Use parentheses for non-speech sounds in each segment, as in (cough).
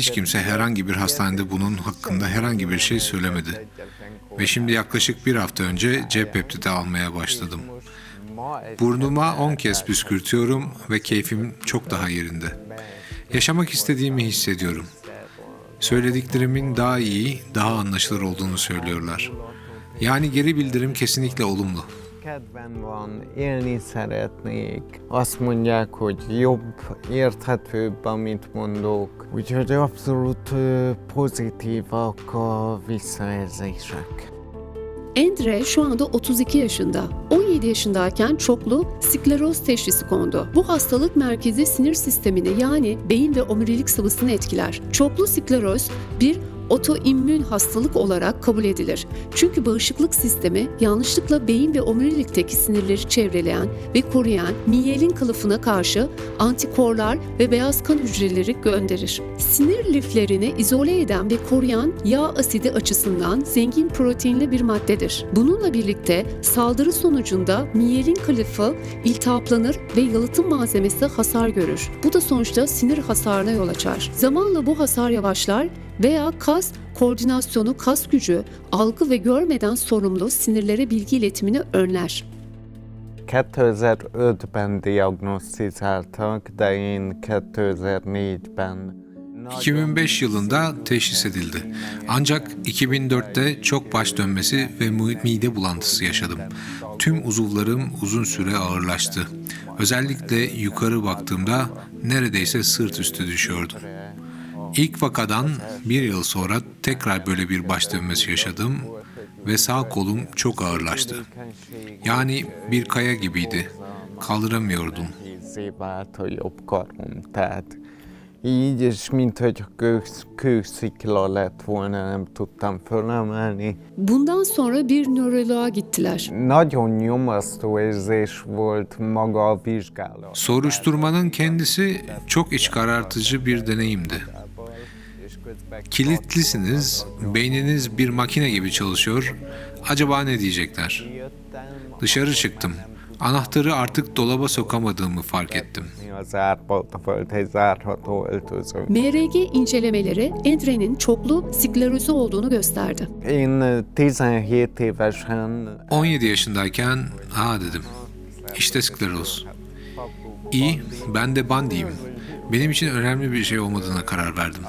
Hiç kimse herhangi bir hastanede bunun hakkında herhangi bir şey söylemedi. Ve şimdi yaklaşık bir hafta önce cep peptidi almaya başladım. Burnuma 10 kez püskürtüyorum ve keyfim çok daha yerinde. Yaşamak istediğimi hissediyorum. Söylediklerimin daha iyi, daha anlaşılır olduğunu söylüyorlar. Yani geri bildirim kesinlikle olumlu. Kedven van, élni szeretnék. Azt mondják, hogy jobb, érthetőbb, amit mondok. Úgyhogy abszolút pozitívak a visszajelzések. Endre şu anda 32 yaşında. 17 yaşındayken çoklu skleroz teşhisi kondu. Bu hastalık merkezi sinir sistemini yani beyin ve omurilik sıvısını etkiler. Çoklu skleroz bir otoimmün hastalık olarak kabul edilir. Çünkü bağışıklık sistemi yanlışlıkla beyin ve omurilikteki sinirleri çevreleyen ve koruyan miyelin kılıfına karşı antikorlar ve beyaz kan hücreleri gönderir. Sinir liflerini izole eden ve koruyan yağ asidi açısından zengin proteinli bir maddedir. Bununla birlikte saldırı sonucunda miyelin kılıfı iltihaplanır ve yalıtım malzemesi hasar görür. Bu da sonuçta sinir hasarına yol açar. Zamanla bu hasar yavaşlar veya kas koordinasyonu, kas gücü, algı ve görmeden sorumlu sinirlere bilgi iletimini önler. 2005-ben diagnosztizáltak, de én 2004-ben 2005 yılında teşhis edildi. Ancak 2004'te çok baş dönmesi ve mide bulantısı yaşadım. Tüm uzuvlarım uzun süre ağırlaştı. Özellikle yukarı baktığımda neredeyse sırt üstü düşüyordum. İlk vakadan bir yıl sonra tekrar böyle bir baş dönmesi yaşadım ve sağ kolum çok ağırlaştı. Yani bir kaya gibiydi. Kaldıramıyordum. Így, és kőszikla lett volna, nem tudtam fölemelni. Bundan sonra bir nöroloğa gittiler. Nagyon nyomasztó érzés volt maga a vizsgálat. Soruşturmanın kendisi çok iç karartıcı bir deneyimdi. Kilitlisiniz, beyniniz bir makine gibi çalışıyor. Acaba ne diyecekler? Dışarı çıktım. Anahtarı artık dolaba sokamadığımı fark ettim. MRG incelemeleri Endre'nin çoklu sklerozu olduğunu gösterdi. Én ö, 17 évesen 17 yaşındayken, ha dedim. İşte skleroz. İyi, ben de bandiyim. Benim için önemli bir şey olmadığına karar verdim.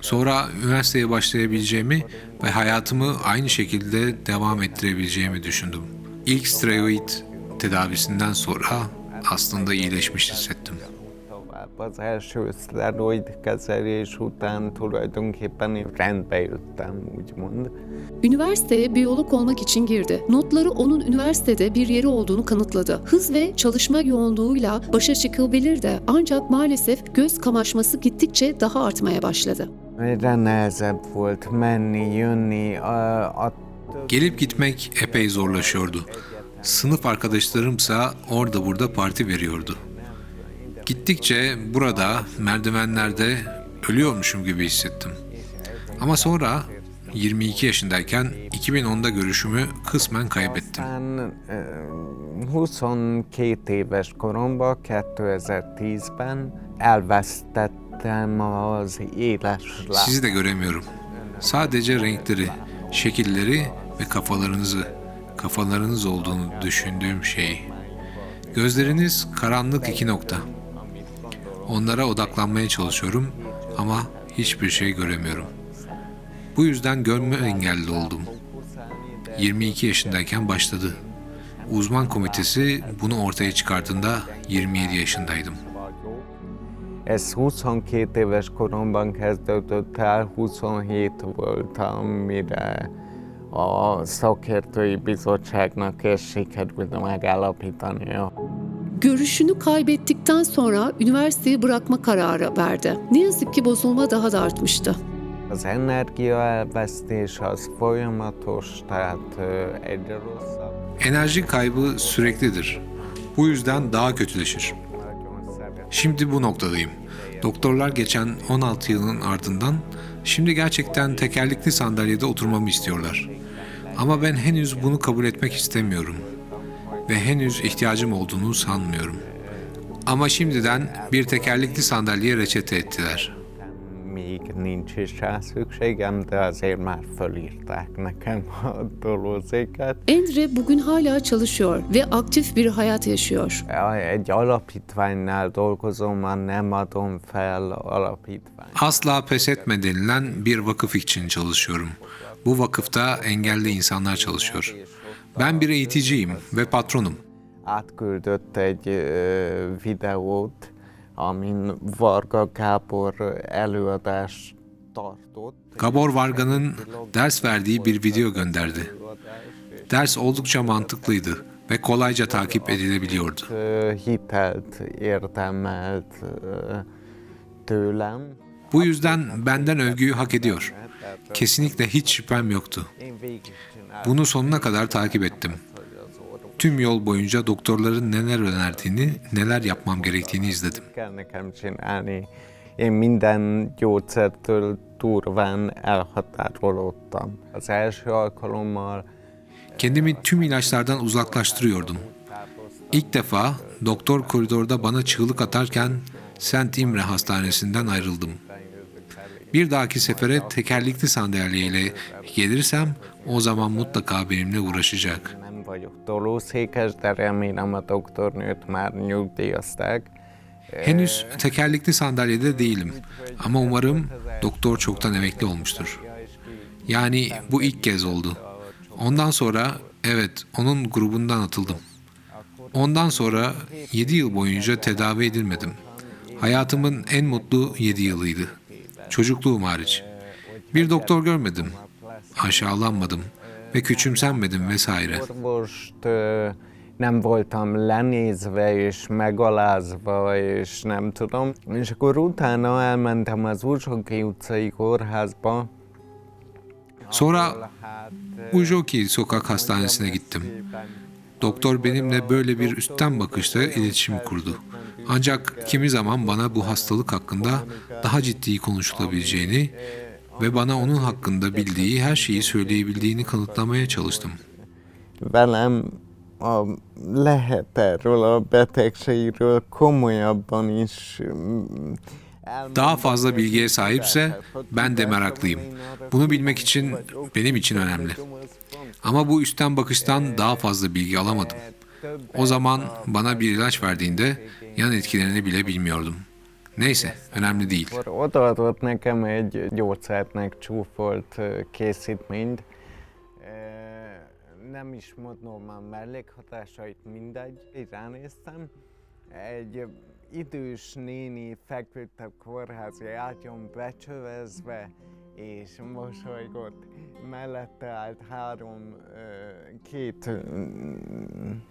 Sonra üniversiteye başlayabileceğimi ve hayatımı aynı şekilde devam ettirebileceğimi düşündüm. İlk steroid tedavisinden sonra aslında iyileşmiş hissettim. Üniversiteye biyolog olmak için girdi. Notları onun üniversitede bir yeri olduğunu kanıtladı. Hız ve çalışma yoğunluğuyla başa çıkabilirdi ancak maalesef göz kamaşması gittikçe daha artmaya başladı. Egyre nehezebb volt menni, jönni, Gelip gitmek epey zorlaşıyordu. Sınıf arkadaşlarımsa orada burada parti veriyordu. Gittikçe burada merdivenlerde ölüyormuşum gibi hissettim. Ama sonra 22 yaşındayken 2010'da görüşümü kısmen kaybettim. Aztán ö, 22 éves koromban, 2010-ben elvesztettem az éles Sizi de göremiyorum. Sadece renkleri, şekilleri ve kafalarınızı, kafalarınız olduğunu düşündüğüm şeyi. Gözleriniz karanlık iki nokta. Onlara odaklanmaya çalışıyorum ama hiçbir şey göremiyorum. Bu yüzden görme engelli oldum. 22 yaşındayken başladı. Uzman komitesi bunu ortaya çıkardığında 27 yaşındaydım. Ez 22 éves koromban kezdődött el, 27 voltam, mire a szakértői bizottságnak ezt sikerült megállapítania. Görüşünü kaybettikten sonra üniversiteyi bırakma kararı verdi. Ne yazık ki bozulma daha da artmıştı. Az energiaelvesztés az folyamatos, tehát egyre rosszabb. Enerji kaybı süreklidir. Bu yüzden daha kötüleşir. Şimdi bu noktadayım. Doktorlar geçen 16 yılın ardından şimdi gerçekten tekerlekli sandalyede oturmamı istiyorlar. Ama ben henüz bunu kabul etmek istemiyorum. Ve henüz ihtiyacım olduğunu sanmıyorum. Ama şimdiden bir tekerlekli sandalye reçete ettiler. Nincs is rá szükségem, de azért már fölírták nekem a dolózéket. Endre bugün hala çalışıyor ve aktif bir hayat yaşıyor. Egy alapítványnál dolgozom, már nem adom fel alapítványt. Asla pes etme denilen bir vakıf için çalışıyorum. Bu vakıfta engelli insanlar çalışıyor. Ben bir eğiticiyim ve patronum. Átküldött egy videót, amin Varga Gábor előadást tartott. Gabor Varga'nın ders verdiği bir video gönderdi. Ders oldukça mantıklıydı ve kolayca takip edilebiliyordu. Hitelt érdemelt tőlem. Bu yüzden benden övgüyü hak ediyor. Kesinlikle hiç şüphem yoktu. Bunu sonuna kadar takip ettim. Tüm yol boyunca doktorların neler önerdiğini, neler yapmam gerektiğini izledim. minden gyógyszertől durván elhatárolódtam. Az első alkalommal Kendimi tüm ilaçlardan uzaklaştırıyordum. İlk defa doktor koridorda bana çığlık atarken Sent İmre Hastanesi'nden ayrıldım. Bir dahaki sefere tekerlekli sandalyeyle gelirsem o zaman mutlaka benimle uğraşacak. Vagyok tolószékes, doktornőt már nyugdíjazták. Henüz tekerlekli sandalyede değilim ama umarım doktor çoktan emekli olmuştur. Yani bu ilk kez oldu. Ondan sonra evet onun grubundan atıldım. Ondan sonra 7 yıl boyunca tedavi edilmedim. Hayatımın en mutlu 7 yılıydı. Çocukluğum hariç. Bir doktor görmedim. Aşağılanmadım ve küçümsenmedim vesaire. Nem voltam lenézve és megalázva, és nem tudom. És akkor utána elmentem az Uzsoki utcai kórházba. Sonra Ujoki Sokak Hastanesi'ne gittim. Doktor benimle böyle bir üstten bakışta iletişim kurdu. Ancak kimi zaman bana bu hastalık hakkında daha ciddi konuşulabileceğini ve bana onun hakkında bildiği her şeyi söyleyebildiğini kanıtlamaya çalıştım. velem a, lehet erről a betegségről komolyabban is Daha fazla bilgiye sahipse ben de meraklıyım. Bunu bilmek için benim için önemli. Ama bu üstten bakıştan daha fazla bilgi alamadım. O zaman bana bir ilaç verdiğinde yan etkilerini bile bilmiyordum. Neyse, önemli değil. Akkor odaadott nekem egy gyógyszertnek csúfolt készítményt. Nem is mondom a mellékhatásait, mindegy. Így ránéztem. Egy idős néni feküdt a kórházi ágyon becsövezve, és mosolygott. Mellette állt három, két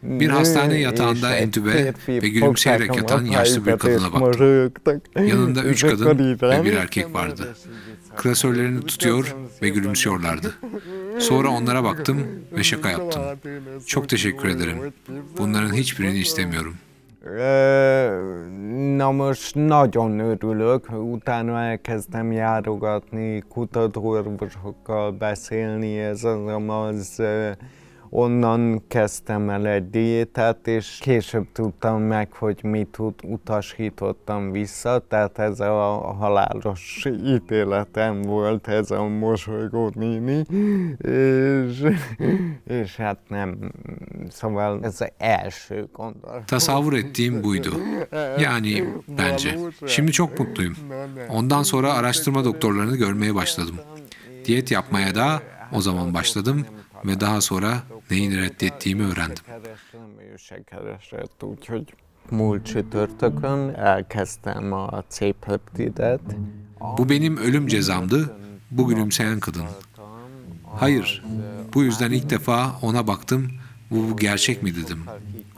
Bir hastane yatağında entübe ve gülümseyerek yatan yaşlı bir kadına mosolyogtak. Yanında üç kadın ve bir erkek vardı. Klasörlerini tutuyor ve gülümsüyorlardı. Sonra onlara baktım ve şaka yaptım. Çok teşekkür ederim. Bunların hiçbirini istemiyorum. Na most nagyon örülök, utána elkezdtem járogatni, kutatóorvosokkal beszélni, ez az ö, onnan kezdtem el egy diétát, és később tudtam meg, hogy mit ut- utasítottam vissza, tehát ez a halálos ítéletem volt, ez a mosolygó néni, és, és hát nem, szóval ez az első gondolat. Tasavvur ettiğim buydu. Yani bence. Şimdi çok mutluyum. Ondan sonra araştırma doktorlarını görmeye başladım. Diyet yapmaya da o zaman başladım ve daha sonra neyin reddettiğimi öğrendim. Múlt csütörtökön elkezdtem a C-peptidet. Bu benim ölüm cezamdı. Bu gülümseyen kadın. Hayır. Bu yüzden ilk defa ona baktım. Bu, bu gerçek mi dedim.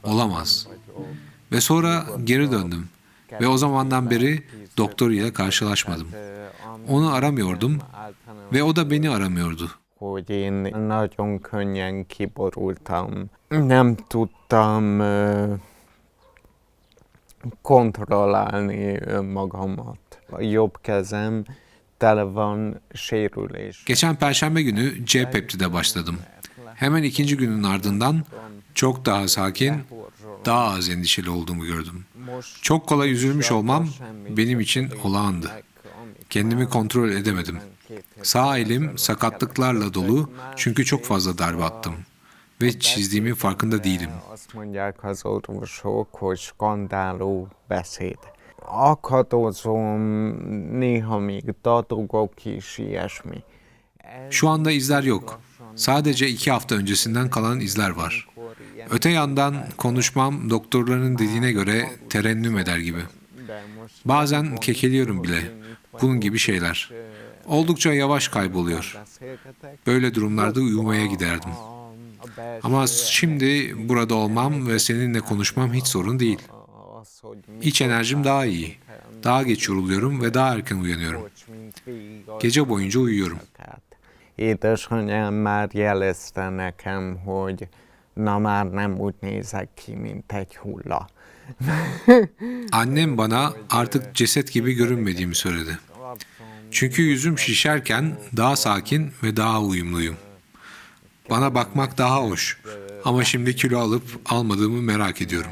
Olamaz. Ve sonra geri döndüm. Ve o zamandan beri doktor ile karşılaşmadım. Onu aramıyordum ve o da beni aramıyordu. Hogy én nagyon könnyen kiborultam. Nem tudtam kontrollálni önmagamat. A jobb kezem tele van sérülés. Geçen perşembe günü C peptide başladım. Hemen ikinci günün ardından çok daha sakin, daha az endişeli olduğumu gördüm. Çok kolay üzülmüş olmam benim için olağandı. Kendimi kontrol edemedim. Sağ elim sakatlıklarla dolu çünkü çok fazla darbe attım. Ve çizdiğimin farkında değilim. Şu anda izler yok. Sadece iki hafta öncesinden kalan izler var. Öte yandan konuşmam doktorların dediğine göre terennüm eder gibi. Bazen kekeliyorum bile. Bunun gibi şeyler. Oldukça yavaş kayboluyor. Böyle durumlarda uyumaya giderdim. Ama şimdi burada olmam ve seninle konuşmam hiç sorun değil. İç enerjim daha iyi. Daha geç yoruluyorum ve daha erken uyanıyorum. Gece boyunca uyuyorum. Édesanyám már jelezte nekem, hogy na már nem úgy nézek ki, mint egy hulla. Annem bana artık ceset gibi görünmediğimi söyledi. Çünkü yüzüm şişerken daha sakin ve daha uyumluyum. Bana bakmak daha hoş. Ama şimdi kilo alıp almadığımı merak ediyorum.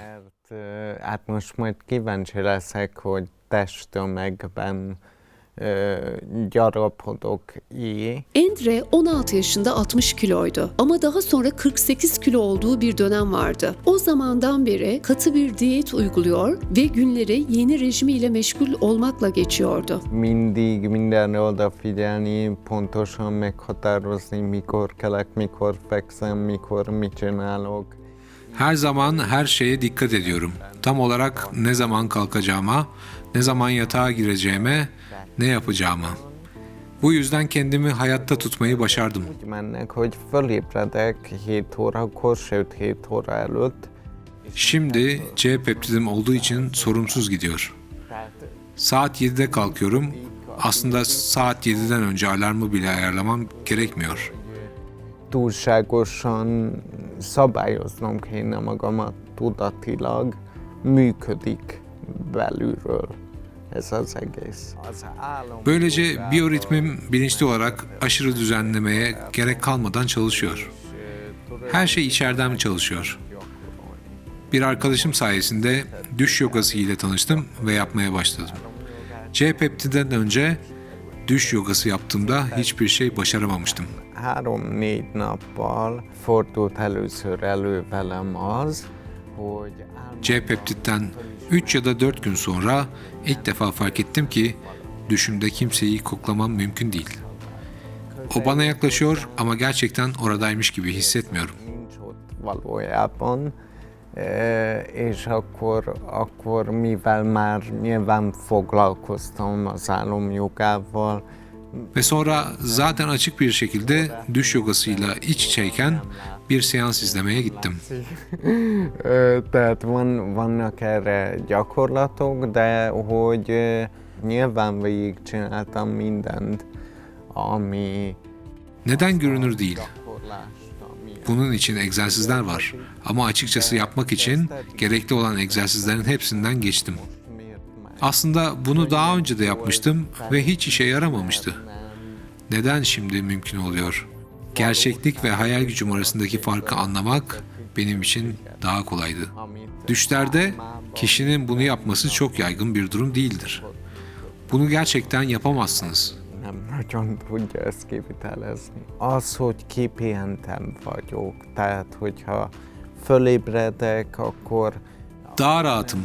Hát most majd kíváncsi leszek, hogy ö, gyarapodok így. Endre 16 yaşında 60 kiloydu ama daha sonra 48 kilo olduğu bir dönem vardı. O zamandan beri katı bir diyet uyguluyor ve günleri yeni rejimiyle meşgul olmakla geçiyordu. Mindig mindenre odafigyelni, pontosan meghatározni, mikor kelek, mikor fekszem, mikor mit csinálok. Her zaman her şeye dikkat ediyorum. Tam olarak ne zaman kalkacağıma, ne zaman yatağa gireceğime, ne yapacağıma. Bu yüzden kendimi hayatta tutmayı başardım. Úgy mennek, hogy fölébredek 7 órakor, sőt 7 óra előtt. Şimdi C peptidim olduğu için sorumsuz gidiyor. Saat 7'de kalkıyorum. Aslında saat 7'den önce alarmı bile ayarlamam gerekmiyor. túlságosan szabályoznom kéne magamat tudatilag, működik belülről Böylece biyoritmim bilinçli olarak aşırı düzenlemeye gerek kalmadan çalışıyor. Her şey içeriden çalışıyor. Bir arkadaşım sayesinde düş yogası ile tanıştım ve yapmaya başladım. C peptiden önce düş yogası yaptığımda hiçbir şey başaramamıştım. Három-négy nappal fordult először elő velem az, hogy C peptitten 3 ya da 4 gün sonra ilk defa fark ettim ki düşümde kimseyi koklamam mümkün değil. O bana yaklaşıyor ama gerçekten oradaymış gibi hissetmiyorum. nincs ott valójában, e, és akkor, akkor mivel már nyilván foglalkoztam az álomjogával, Ve sonra zaten açık bir şekilde düş yogasıyla iç içeyken bir seans izlemeye gittim. (laughs) Tehát van, vannak erre gyakorlatok, de hogy nyilván végigcsináltam mindent, ami Neden görünür değil? Bunun için egzersizler var. Ama açıkçası yapmak için gerekli olan egzersizlerin hepsinden geçtim. Aslında bunu daha önce de yapmıştım ve hiç işe yaramamıştı. Neden şimdi mümkün oluyor? Gerçeklik ve hayal gücüm arasındaki farkı anlamak benim için daha kolaydı. Düşlerde kişinin bunu yapması çok yaygın bir durum değildir. Bunu gerçekten yapamazsınız. nagyon tudja ezt kivitelezni. Az, hogy kipihenten vagyok, tehát hogyha fölébredek, Daha rahatım.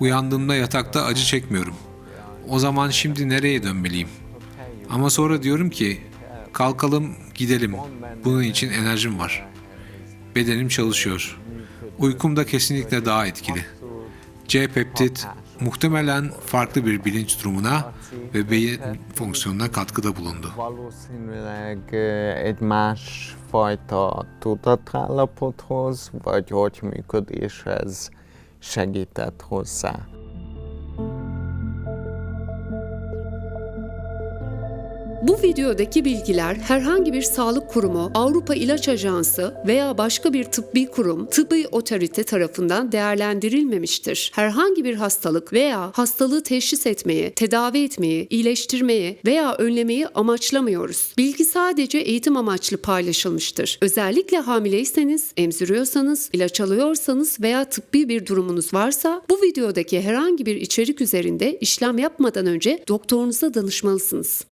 Uyandığımda yatakta acı çekmiyorum. O zaman şimdi nereye dönmeliyim? Ama sonra diyorum ki kalkalım gidelim. Bunun için enerjim var. Bedenim çalışıyor. Uykum da kesinlikle daha etkili. C peptit muhtemelen farklı bir bilinç durumuna ve beyin fonksiyonuna katkıda bulundu. valószínűleg ö, egy más fajta tudatállapothoz, vagy agyműködéshez segített hozzá. Bu videodaki bilgiler herhangi bir sağlık kurumu, Avrupa İlaç Ajansı veya başka bir tıbbi kurum, tıbbi otorite tarafından değerlendirilmemiştir. Herhangi bir hastalık veya hastalığı teşhis etmeyi, tedavi etmeyi, iyileştirmeyi veya önlemeyi amaçlamıyoruz. Bilgi sadece eğitim amaçlı paylaşılmıştır. Özellikle hamileyseniz, emziriyorsanız, ilaç alıyorsanız veya tıbbi bir durumunuz varsa bu videodaki herhangi bir içerik üzerinde işlem yapmadan önce doktorunuza danışmalısınız.